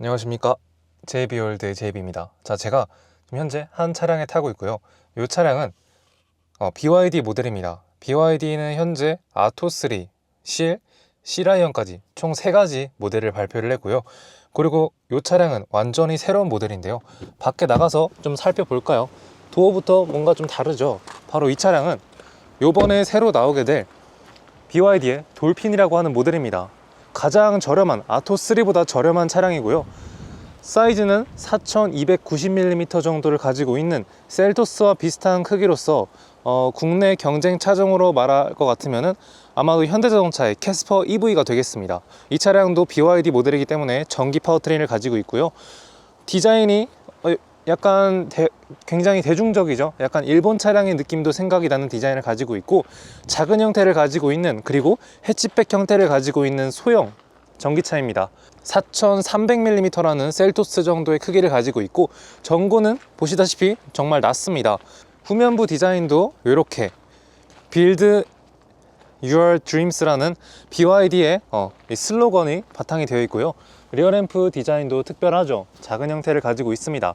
안녕하십니까. 제이비월드 제이비입니다. 자 제가 지금 현재 한 차량에 타고 있고요. 이 차량은 어, BYD 모델입니다. BYD는 현재 아토3, CL, C라이언까지 총 3가지 모델을 발표를 했고요. 그리고 이 차량은 완전히 새로운 모델인데요. 밖에 나가서 좀 살펴볼까요? 도어부터 뭔가 좀 다르죠? 바로 이 차량은 요번에 새로 나오게 될 BYD의 돌핀이라고 하는 모델입니다 가장 저렴한 아토3보다 저렴한 차량이고요. 사이즈는 4290mm 정도를 가지고 있는 셀토스와 비슷한 크기로서 어, 국내 경쟁 차종으로 말할 것 같으면 아마도 현대자동차의 캐스퍼 EV가 되겠습니다. 이 차량도 BYD 모델이기 때문에 전기 파워트레인을 가지고 있고요. 디자인이 어, 약간 대- 굉장히 대중적이죠. 약간 일본 차량의 느낌도 생각이 나는 디자인을 가지고 있고 작은 형태를 가지고 있는 그리고 해치백 형태를 가지고 있는 소형 전기차입니다. 4300mm라는 셀토스 정도의 크기를 가지고 있고 전고는 보시다시피 정말 낮습니다. 후면부 디자인도 이렇게 Build Your Dreams라는 BYD의 어, 이 슬로건이 바탕이 되어 있고요. 리어램프 디자인도 특별하죠. 작은 형태를 가지고 있습니다.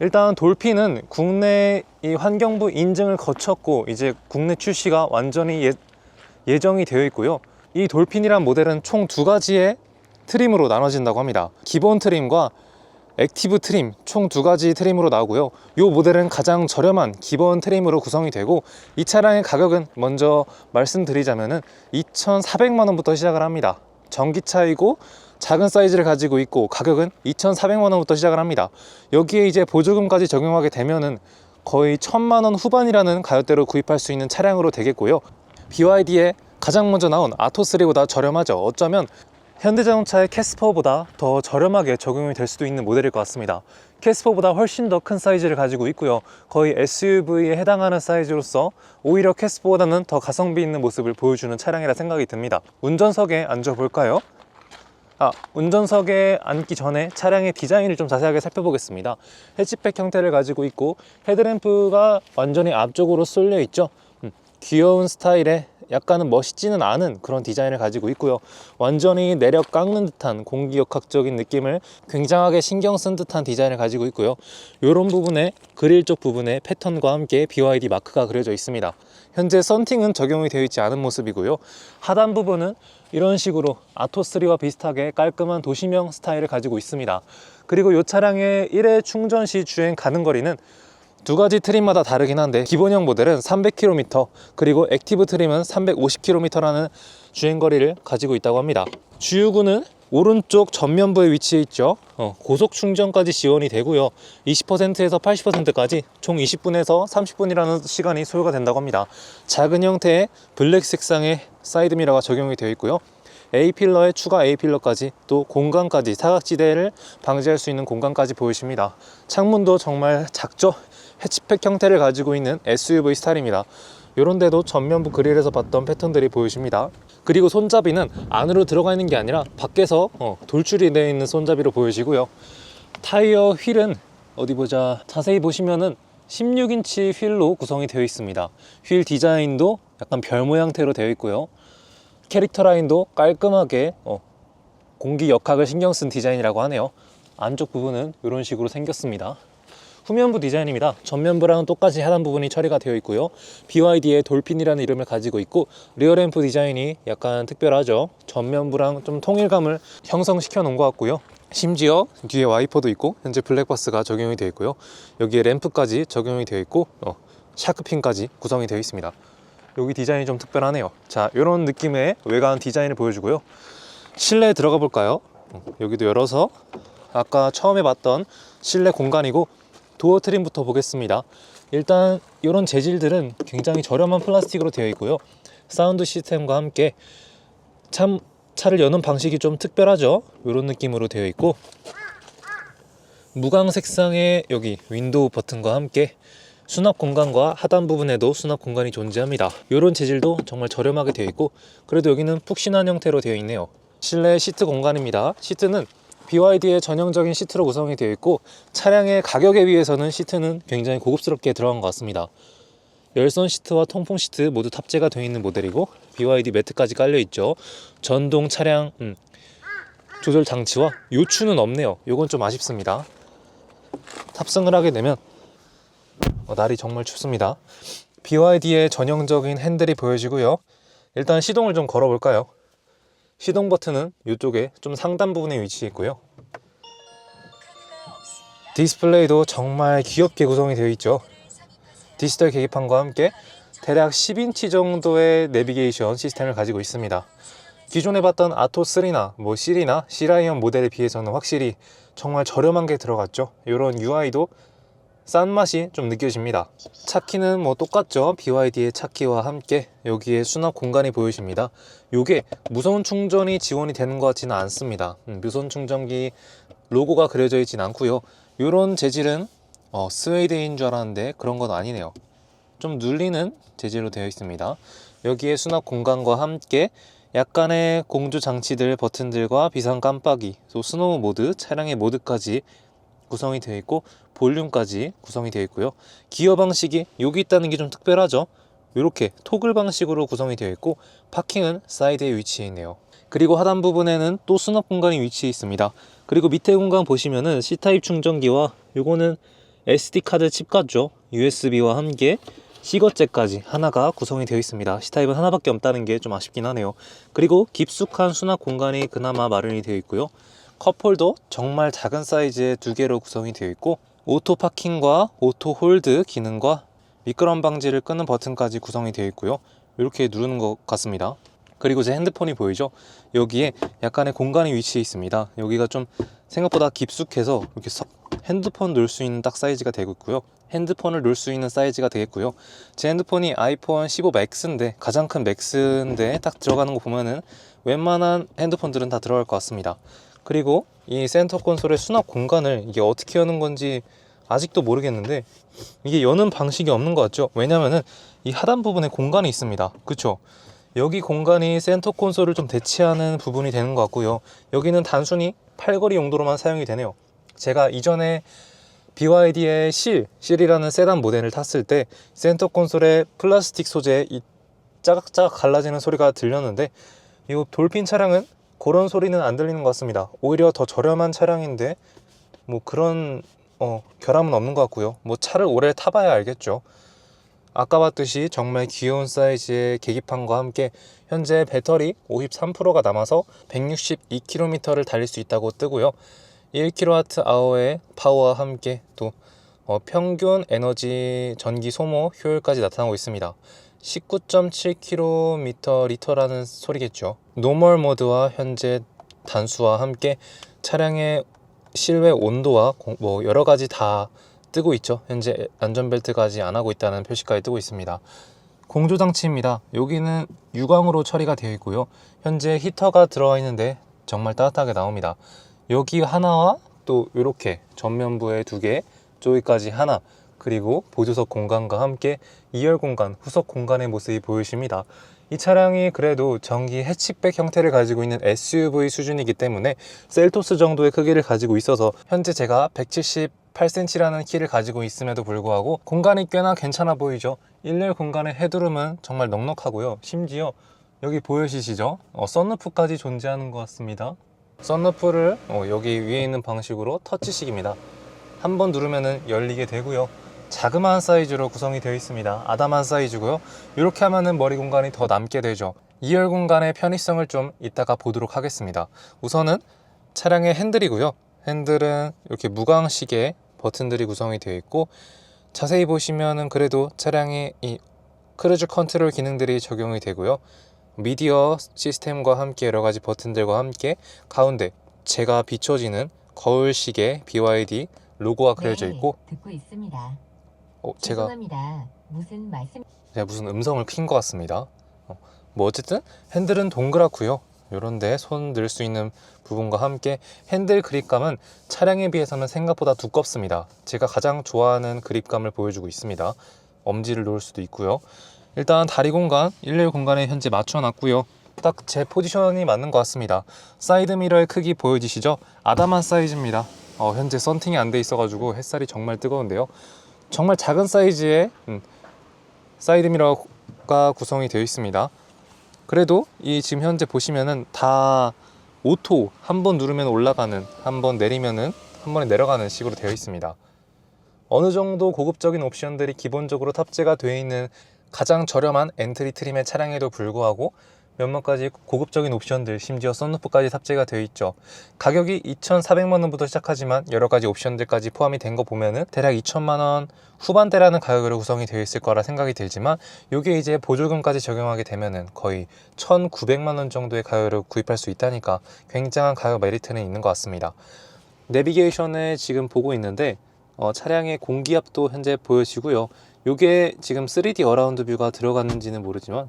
일단 돌핀은 국내 이 환경부 인증을 거쳤고 이제 국내 출시가 완전히 예, 예정이 되어 있고요. 이 돌핀이란 모델은 총 두 가지의 트림으로 나눠진다고 합니다. 기본 트림과 액티브 트림 총 두 가지 트림으로 나오고요. 이 모델은 가장 저렴한 기본 트림으로 구성이 되고 이 차량의 가격은 먼저 말씀드리자면 은 2,400만 원부터 시작을 합니다. 전기차이고 작은 사이즈를 가지고 있고 가격은 2,400만 원부터 시작을 합니다. 여기에 이제 보조금까지 적용하게 되면은 거의 1,000만 원 후반이라는 가격대로 구입할 수 있는 차량으로 되겠고요. BYD에 가장 먼저 나온 아토3보다 저렴하죠. 어쩌면 현대자동차의 캐스퍼보다 더 저렴하게 적용이 될 수도 있는 모델일 것 같습니다. 캐스퍼보다 훨씬 더 큰 사이즈를 가지고 있고요. 거의 SUV에 해당하는 사이즈로서 오히려 캐스퍼보다는 더 가성비 있는 모습을 보여주는 차량이라 생각이 듭니다. 운전석에 앉아볼까요? 아, 운전석에 앉기 전에 차량의 디자인을 좀 자세하게 살펴보겠습니다. 해치백 형태를 가지고 있고 헤드램프가 완전히 앞쪽으로 쏠려 있죠. 음, 귀여운 스타일의 약간은 멋있지는 않은 그런 디자인을 가지고 있고요. 완전히 내려 깎는 듯한 공기역학적인 느낌을 굉장하게 신경 쓴 듯한 디자인을 가지고 있고요. 이런 부분에 그릴 쪽 부분에 패턴과 함께 BYD 마크가 그려져 있습니다. 현재 썬팅은 적용이 되어 있지 않은 모습이고요. 하단 부분은 이런 식으로 아토3와 비슷하게 깔끔한 도시명 스타일을 가지고 있습니다. 그리고 이 차량의 1회 충전 시 주행 가능 거리는 두 가지 트림마다 다르긴 한데 기본형 모델은 300km 그리고 액티브 트림은 350km라는 주행거리를 가지고 있다고 합니다. 주유구는 오른쪽 전면부에 위치해 있죠. 어, 고속 충전까지 지원이 되고요. 20%에서 80%까지 총 20분에서 30분이라는 시간이 소요가 된다고 합니다. 작은 형태의 블랙 색상의 사이드미러가 적용이 되어 있고요. A필러에 추가 A필러까지 또 공간까지 사각지대를 방지할 수 있는 공간까지 보이십니다. 창문도 정말 작죠 해치백 형태를 가지고 있는 SUV 스타일입니다. 이런 데도 전면부 그릴에서 봤던 패턴들이 보이십니다. 그리고 손잡이는 안으로 들어가 있는 게 아니라 밖에서 어, 돌출이 되어 있는 손잡이로 보여지고요. 타이어 휠은 어디 보자 자세히 보시면은 16인치 휠로 구성이 되어 있습니다. 휠 디자인도 약간 별 모양태로 되어 있고요. 캐릭터 라인도 깔끔하게 어, 공기 역학을 신경 쓴 디자인이라고 하네요. 안쪽 부분은 이런 식으로 생겼습니다. 후면부 디자인입니다. 전면부랑은 똑같이 하단 부분이 처리가 되어 있고요. BYD의 돌핀이라는 이름을 가지고 있고 리어램프 디자인이 약간 특별하죠. 전면부랑 좀 통일감을 형성시켜 놓은 것 같고요. 심지어 뒤에 와이퍼도 있고 현재 블랙박스가 적용이 되어 있고요. 여기에 램프까지 적용이 되어 있고 어, 샤크핀까지 구성이 되어 있습니다. 여기 디자인이 좀 특별하네요. 자, 이런 느낌의 외관 디자인을 보여주고요. 실내에 들어가 볼까요? 어, 여기도 열어서 아까 처음에 봤던 실내 공간이고 도어 트림부터 보겠습니다. 일단 이런 재질들은 굉장히 저렴한 플라스틱으로 되어 있고요. 사운드 시스템과 함께 참 차를 여는 방식이 좀 특별하죠. 이런 느낌으로 되어 있고 무광 색상의 여기 윈도우 버튼과 함께 수납 공간과 하단 부분에도 수납 공간이 존재합니다. 이런 재질도 정말 저렴하게 되어 있고 그래도 여기는 푹신한 형태로 되어 있네요. 실내 시트 공간입니다. 시트는 BYD의 전형적인 시트로 구성이 되어 있고 차량의 가격에 비해서는 시트는 굉장히 고급스럽게 들어간 것 같습니다. 열선 시트와 통풍 시트 모두 탑재가 되어 있는 모델이고 BYD 매트까지 깔려 있죠. 전동 차량 음, 조절 장치와 요추는 없네요. 요건 좀 아쉽습니다. 탑승을 하게 되면 어, 날이 정말 춥습니다. BYD의 전형적인 핸들이 보여지고요. 일단 시동을 좀 걸어볼까요? 시동 버튼은 이쪽에 좀 상단 부분에 위치해 있고요. 디스플레이도 정말 귀엽게 구성이 되어 있죠. 디지털 계기판과 함께 대략 10인치 정도의 내비게이션 시스템을 가지고 있습니다. 기존에 봤던 아토3나 뭐 C나 C라이언 모델에 비해서는 확실히 정말 저렴한 게 들어갔죠. 이런 UI도 싼 맛이 좀 느껴집니다. 차키는 뭐 똑같죠. BYD의 차키와 함께 여기에 수납 공간이 보이십니다. 요게 무선 충전이 지원이 되는 것 같지는 않습니다. 음, 무선 충전기 로고가 그려져 있진 않고요. 이런 재질은 어, 스웨이드인 줄 알았는데 그런 건 아니네요. 좀 눌리는 재질로 되어 있습니다. 여기에 수납 공간과 함께 약간의 공조 장치들 버튼들과 비상 깜빡이, 또 스노우 모드, 차량의 모드까지 구성이 되어 있고 볼륨까지 구성이 되어 있고요. 기어 방식이 여기 있다는 게 좀 특별하죠. 이렇게 토글 방식으로 구성이 되어 있고 파킹은 사이드에 위치해 있네요. 그리고 하단 부분에는 또 수납 공간이 위치해 있습니다. 그리고 밑에 공간 보시면은 C타입 충전기와 요거는 SD 카드 칩 같죠. USB와 함께 C거째까지 하나가 구성이 되어 있습니다. C타입은 하나밖에 없다는 게 좀 아쉽긴 하네요. 그리고 깊숙한 수납 공간이 그나마 마련이 되어 있고요. 컵홀더 정말 작은 사이즈의 두 개로 구성이 되어 있고 오토 파킹과 오토 홀드 기능과 미끄럼 방지를 끄는 버튼까지 구성이 되어 있고요. 이렇게 누르는 것 같습니다. 그리고 제 핸드폰이 보이죠? 여기에 약간의 공간이 위치해 있습니다. 여기가 좀 생각보다 깊숙해서 이렇게 서- 핸드폰 놓을 수 있는 딱 사이즈가 되고 있고요. 핸드폰을 놓을 수 있는 사이즈가 되겠고요. 제 핸드폰이 아이폰 15 맥스인데 가장 큰 맥스인데 딱 들어가는 거 보면은 웬만한 핸드폰들은 다 들어갈 것 같습니다. 그리고 이 센터 콘솔의 수납 공간을 이게 어떻게 여는 건지 아직도 모르겠는데 이게 여는 방식이 없는 것 같죠? 왜냐면은 이 하단 부분에 공간이 있습니다. 그쵸? 여기 공간이 센터 콘솔을 좀 대체하는 부분이 되는 것 같고요. 여기는 단순히 팔걸이 용도로만 사용이 되네요. 제가 이전에 BYD의 실, 실이라는 세단 모델을 탔을 때 센터 콘솔의 플라스틱 소재 이 짜각짜각 갈라지는 소리가 들렸는데 이 돌핀 차량은 그런 소리는 안 들리는 것 같습니다. 오히려 더 저렴한 차량인데 뭐 그런 어, 결함은 없는 것 같고요. 뭐 차를 오래 타봐야 알겠죠. 아까 봤듯이 정말 귀여운 사이즈의 계기판과 함께 현재 배터리 53%가 남아서 162km를 달릴 수 있다고 뜨고요. 1kWh의 파워와 함께 또 어, 평균 에너지 전기 소모 효율까지 나타나고 있습니다. 19.7km 리터라는 소리겠죠. 노멀 모드와 현재 단수와 함께 차량의 실외 온도와 공- 뭐 여러 가지 다 뜨고 있죠. 현재 안전벨트까지 안 하고 있다는 표시까지 뜨고 있습니다. 공조 장치입니다. 여기는 유광으로 처리가 되어 있고요. 현재 히터가 들어와 있는데 정말 따뜻하게 나옵니다. 여기 하나와 또 이렇게 전면부에 두 개, 저기까지 하나, 그리고 보조석 공간과 함께 2열 공간, 후석 공간의 모습이 보이십니다. 이 차량이 그래도 전기 해치백 형태를 가지고 있는 SUV 수준이기 때문에 셀토스 정도의 크기를 가지고 있어서 현재 제가 178cm라는 키를 가지고 있음에도 불구하고 공간이 꽤나 괜찮아 보이죠. 1열 공간의 헤드룸은 정말 넉넉하고요. 심지어 여기 보여지시죠? 어, 썬루프까지 존재하는 것 같습니다. 썬루프를 어, 여기 위에 있는 방식으로 터치식입니다. 한 번 누르면 열리게 되고요. 자그마한 사이즈로 구성이 되어 있습니다. 아담한 사이즈고요. 이렇게 하면은 머리 공간이 더 남게 되죠. 2열 공간의 편의성을 좀 이따가 보도록 하겠습니다. 우선은 차량의 핸들이고요. 핸들은 이렇게 무광식의 버튼들이 구성이 되어 있고 자세히 보시면은 그래도 차량의 이 크루즈 컨트롤 기능들이 적용이 되고요. 미디어 시스템과 함께 여러 가지 버튼들과 함께 가운데 제가 비춰지는 거울식의 BYD 로고가 그려져 네, 있고 있습니다. 어, 제가 죄송합니다. 무슨 말씀? 제가 무슨 음성을 킨 것 같습니다. 어, 뭐 어쨌든 핸들은 동그랗고요. 요런데 손 넣을 수 있는 부분과 함께 핸들 그립감은 차량에 비해서는 생각보다 두껍습니다. 제가 가장 좋아하는 그립감을 보여주고 있습니다. 엄지를 놓을 수도 있고요. 일단 다리 공간, 일렬 공간에 현재 맞춰놨고요. 딱 제 포지션이 맞는 것 같습니다. 사이드 미러의 크기 보여지시죠? 아담한 사이즈입니다. 어, 현재 썬팅이 안 돼 있어가지고 햇살이 정말 뜨거운데요. 정말 작은 사이즈의 음, 사이드 미러가 구성이 되어 있습니다. 그래도 이 지금 현재 보시면은 다 오토 한 번 누르면 올라가는 한 번 내리면은 한 번에 내려가는 식으로 되어 있습니다. 어느 정도 고급적인 옵션들이 기본적으로 탑재가 되어 있는 가장 저렴한 엔트리 트림의 차량에도 불구하고 몇몇 가지 고급적인 옵션들 심지어 썬루프까지 탑재가 되어 있죠 가격이 2,400만 원부터 시작하지만 여러 가지 옵션들까지 포함이 된 거 보면은 대략 2천만 원 후반대라는 가격으로 구성이 되어 있을 거라 생각이 들지만 이게 이제 보조금까지 적용하게 되면은 거의 1,900만 원 정도의 가격으로 구입할 수 있다니까 굉장한 가격 메리트는 있는 것 같습니다 내비게이션을 지금 보고 있는데 어, 차량의 공기압도 현재 보여지고요. 이게 지금 3D 어라운드 뷰가 들어갔는지는 모르지만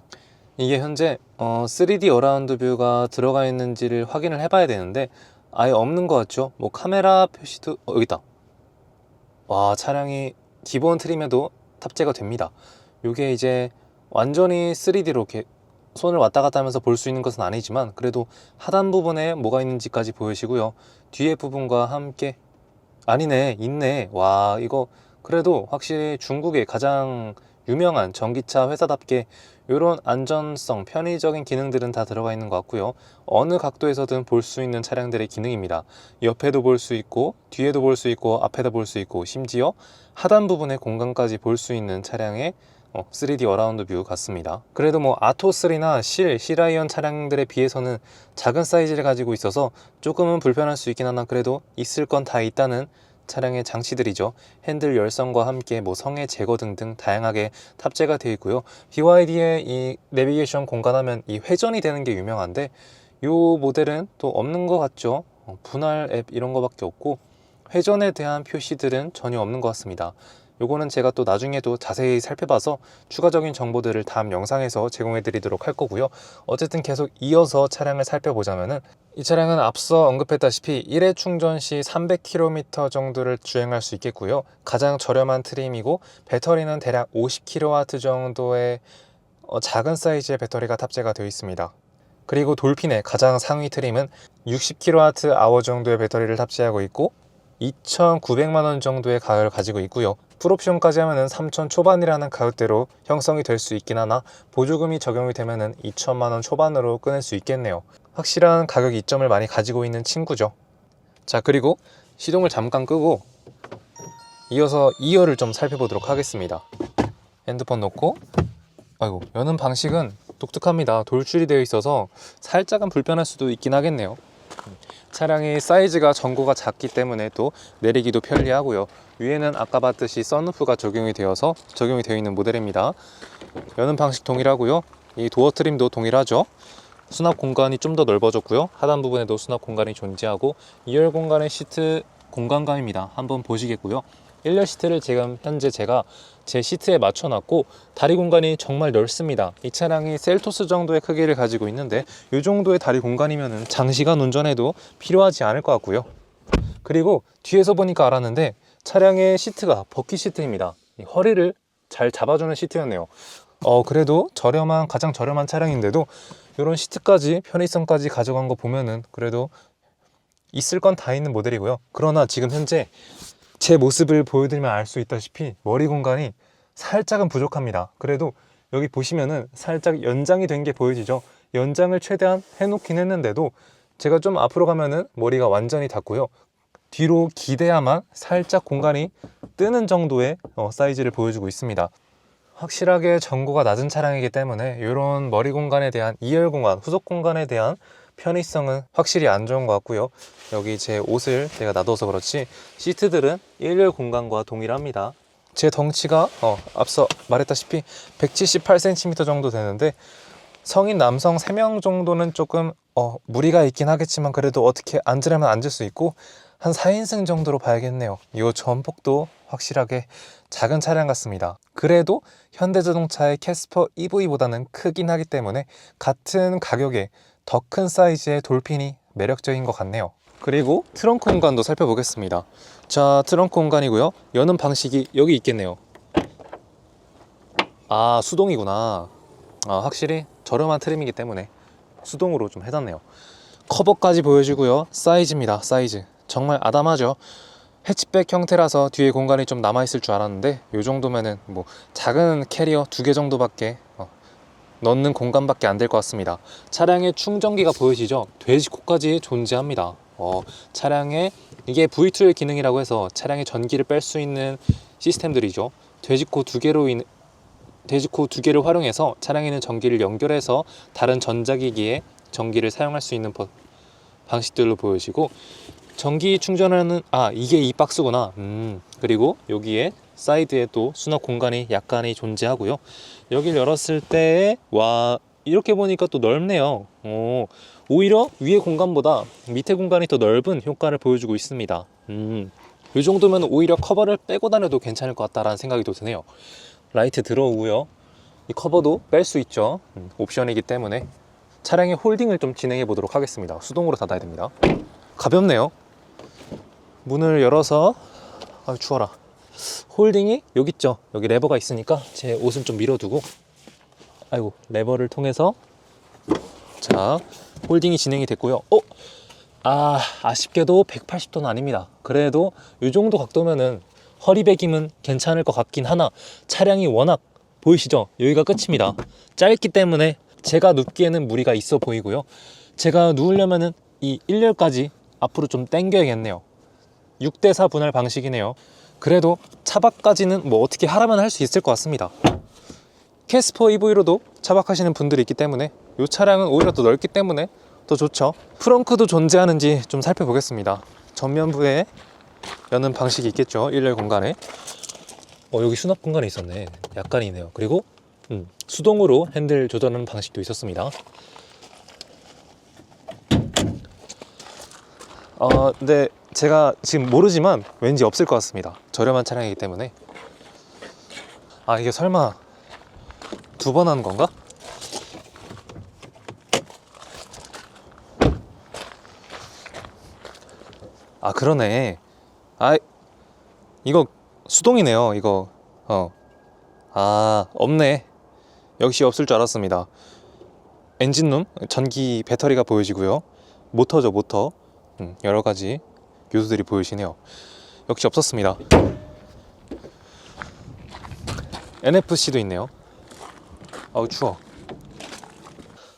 이게 현재 어, 3D 어라운드 뷰가 들어가 있는지를 확인을 해봐야 되는데 아예 없는 것 같죠? 뭐 카메라 표시도 어, 여기 있다. 와 차량이 기본 트림에도 탑재가 됩니다. 이게 이제 완전히 3D로 이렇게 손을 왔다 갔다 하면서 볼 수 있는 것은 아니지만 그래도 하단 부분에 뭐가 있는지까지 보여지고요. 뒤에 부분과 함께 아니네 있네 와 이거 그래도 확실히 중국의 가장 유명한 전기차 회사답게 이런 안전성 편의적인 기능들은 다 들어가 있는 것 같고요 어느 각도에서든 볼 수 있는 차량들의 기능입니다 옆에도 볼 수 있고 뒤에도 볼 수 있고 앞에도 볼 수 있고 심지어 하단 부분의 공간까지 볼 수 있는 차량의 어, 3D 어라운드 뷰 같습니다. 그래도 뭐 아토3나 실, 실아이언 차량들에 비해서는 작은 사이즈를 가지고 있어서 조금은 불편할 수 있긴 하나 그래도 있을 건 다 있다는 차량의 장치들이죠. 핸들 열선과 함께 뭐 성의 제거 등등 다양하게 탑재가 되어 있고요. BYD의 이 내비게이션 공간 하면 이 회전이 되는 게 유명한데 이 모델은 또 없는 것 같죠. 어, 분할 앱 이런 거밖에 없고 회전에 대한 표시들은 전혀 없는 것 같습니다. 요거는 제가 또 나중에도 자세히 살펴봐서 추가적인 정보들을 다음 영상에서 제공해 드리도록 할 거고요. 어쨌든 계속 이어서 차량을 살펴보자면은 이 차량은 앞서 언급했다시피 1회 충전 시 300km 정도를 주행할 수 있겠고요. 가장 저렴한 트림이고 배터리는 대략 50kW 정도의 어, 작은 사이즈의 배터리가 탑재가 되어 있습니다. 그리고 돌핀의 가장 상위 트림은 60kWh 정도의 배터리를 탑재하고 있고 2,900만 원 정도의 가격을 가지고 있고요. 풀옵션까지 하면은 3천 초반이라는 가격대로 형성이 될 수 있긴 하나 보조금이 적용이 되면은 2천만 원 초반으로 끊을 수 있겠네요. 확실한 가격 이점을 많이 가지고 있는 친구죠. 자 그리고 시동을 잠깐 끄고 이어서 2열을 좀 살펴보도록 하겠습니다. 핸드폰 놓고 아이고 여는 방식은 독특합니다. 돌출이 되어 있어서 살짝은 불편할 수도 있긴 하겠네요. 차량의 사이즈가 전고가 작기 때문에 또 내리기도 편리하고요. 위에는 아까 봤듯이 썬루프가 적용이 되어서 적용이 되어 있는 모델입니다. 여는 방식 동일하고요. 이 도어 트림도 동일하죠. 수납 공간이 좀 더 넓어졌고요. 하단 부분에도 수납 공간이 존재하고 2열 공간의 시트 공간감입니다. 한번 보시겠고요. 1열 시트를 지금 현재 제가 제 시트에 맞춰놨고 다리 공간이 정말 넓습니다. 이 차량이 셀토스 정도의 크기를 가지고 있는데 이 정도의 다리 공간이면 장시간 운전해도 필요하지 않을 것 같고요. 그리고 뒤에서 보니까 알았는데 차량의 시트가 버킷 시트입니다. 이 허리를 잘 잡아주는 시트였네요. 어 그래도 저렴한 가장 저렴한 차량인데도 이런 시트까지 편의성까지 가져간 거 보면은 그래도 있을 건 다 있는 모델이고요. 그러나 지금 현재 제 모습을 보여드리면 알 수 있다시피 머리 공간이 살짝은 부족합니다. 그래도 여기 보시면은 살짝 연장이 된 게 보여지죠. 연장을 최대한 해놓긴 했는데도 제가 좀 앞으로 가면은 머리가 완전히 닿고요. 뒤로 기대야만 살짝 공간이 뜨는 정도의 어, 사이즈를 보여주고 있습니다. 확실하게 전고가 낮은 차량이기 때문에 이런 머리 공간에 대한 2열 공간, 후속 공간에 대한 편의성은 확실히 안 좋은 것 같고요. 여기 제 옷을 제가 놔둬서 그렇지 시트들은 1열 공간과 동일합니다. 제 덩치가 어, 앞서 말했다시피 178cm 정도 되는데 성인 남성 3명 정도는 조금 어, 무리가 있긴 하겠지만 그래도 어떻게 앉으려면 앉을 수 있고 한 4인승 정도로 봐야겠네요. 이 전폭도 확실하게 작은 차량 같습니다. 그래도 현대자동차의 캐스퍼 EV보다는 크긴 하기 때문에 같은 가격에 더 큰 사이즈의 돌핀이 매력적인 것 같네요. 그리고 트렁크 공간도 살펴보겠습니다. 자, 트렁크 공간이고요. 여는 방식이 여기 있겠네요. 아, 수동이구나. 아, 확실히 저렴한 트림이기 때문에 수동으로 좀 해놨네요. 커버까지 보여주고요. 사이즈입니다. 사이즈. 정말 아담하죠. 해치백 형태라서 뒤에 공간이 좀 남아있을 줄 알았는데 이 정도면은 뭐 작은 캐리어 두 개 정도밖에 어, 넣는 공간밖에 안 될 것 같습니다. 차량의 충전기가 보이시죠? 돼지코까지 존재합니다. 어, 차량에 이게 V2의 기능이라고 해서 차량의 전기를 뺄 수 있는 시스템들이죠. 돼지코 두 개로 인 돼지코 두 개를 활용해서 차량에 있는 전기를 연결해서 다른 전자기기에 전기를 사용할 수 있는 버- 방식들로 보여지고 전기 충전하는 아 이게 이 박스구나. 음 그리고 여기에 사이드에 또 수납 공간이 약간이 존재하고요. 여기를 열었을 때 와 이렇게 보니까 또 넓네요. 오, 오히려 위에 공간보다 밑에 공간이 더 넓은 효과를 보여주고 있습니다. 음, 이 정도면 오히려 커버를 빼고 다녀도 괜찮을 것 같다라는 생각이 또 드네요. 라이트 들어오고요. 이 커버도 뺄 수 있죠. 음, 옵션이기 때문에 차량의 홀딩을 좀 진행해 보도록 하겠습니다. 수동으로 닫아야 됩니다. 가볍네요. 문을 열어서 아 추워라. 홀딩이 여기 있죠. 여기 레버가 있으니까 제 옷은 좀 밀어두고 아이고 레버를 통해서 자 홀딩이 진행이 됐고요. 어? 아 아쉽게도 180도는 아닙니다. 그래도 이 정도 각도면은 허리 베김은 괜찮을 것 같긴 하나 차량이 워낙 보이시죠? 여기가 끝입니다. 짧기 때문에 제가 눕기에는 무리가 있어 보이고요. 제가 누우려면은 이 1열까지 앞으로 좀 당겨야겠네요. 6대4 분할 방식이네요. 그래도 차박까지는 뭐 어떻게 하라면 할 수 있을 것 같습니다. 캐스퍼 EV로도 차박하시는 분들이 있기 때문에 이 차량은 오히려 더 넓기 때문에 더 좋죠. 프렁크도 존재하는지 좀 살펴보겠습니다. 전면부에 여는 방식이 있겠죠. 1열 공간에. 어, 여기 수납 공간이 있었네. 약간이네요. 그리고 음, 수동으로 핸들 조절하는 방식도 있었습니다. 어, 근데 제가 지금 모르지만 왠지 없을 것 같습니다. 저렴한 차량이기 때문에. 아, 이게 설마 두번 하는 건가? 아, 그러네. 아, 이거 수동이네요. 이거. 어. 아, 없네. 역시 없을 줄 알았습니다. 엔진룸, 전기 배터리가 보여지고요. 모터죠, 모터. 음, 여러 가지 요소들이 보이시네요. 역시 없었습니다. NFC도 있네요. 아우 추워.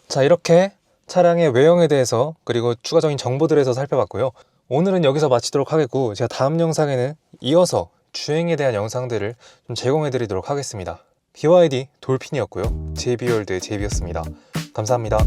자 이렇게 차량의 외형에 대해서 그리고 추가적인 정보들에 대해서 살펴봤고요. 오늘은 여기서 마치도록 하겠고 제가 다음 영상에는 이어서 주행에 대한 영상들을 좀 제공해 드리도록 하겠습니다. BYD 돌핀이었고요. 제비월드의 제비였습니다. 감사합니다.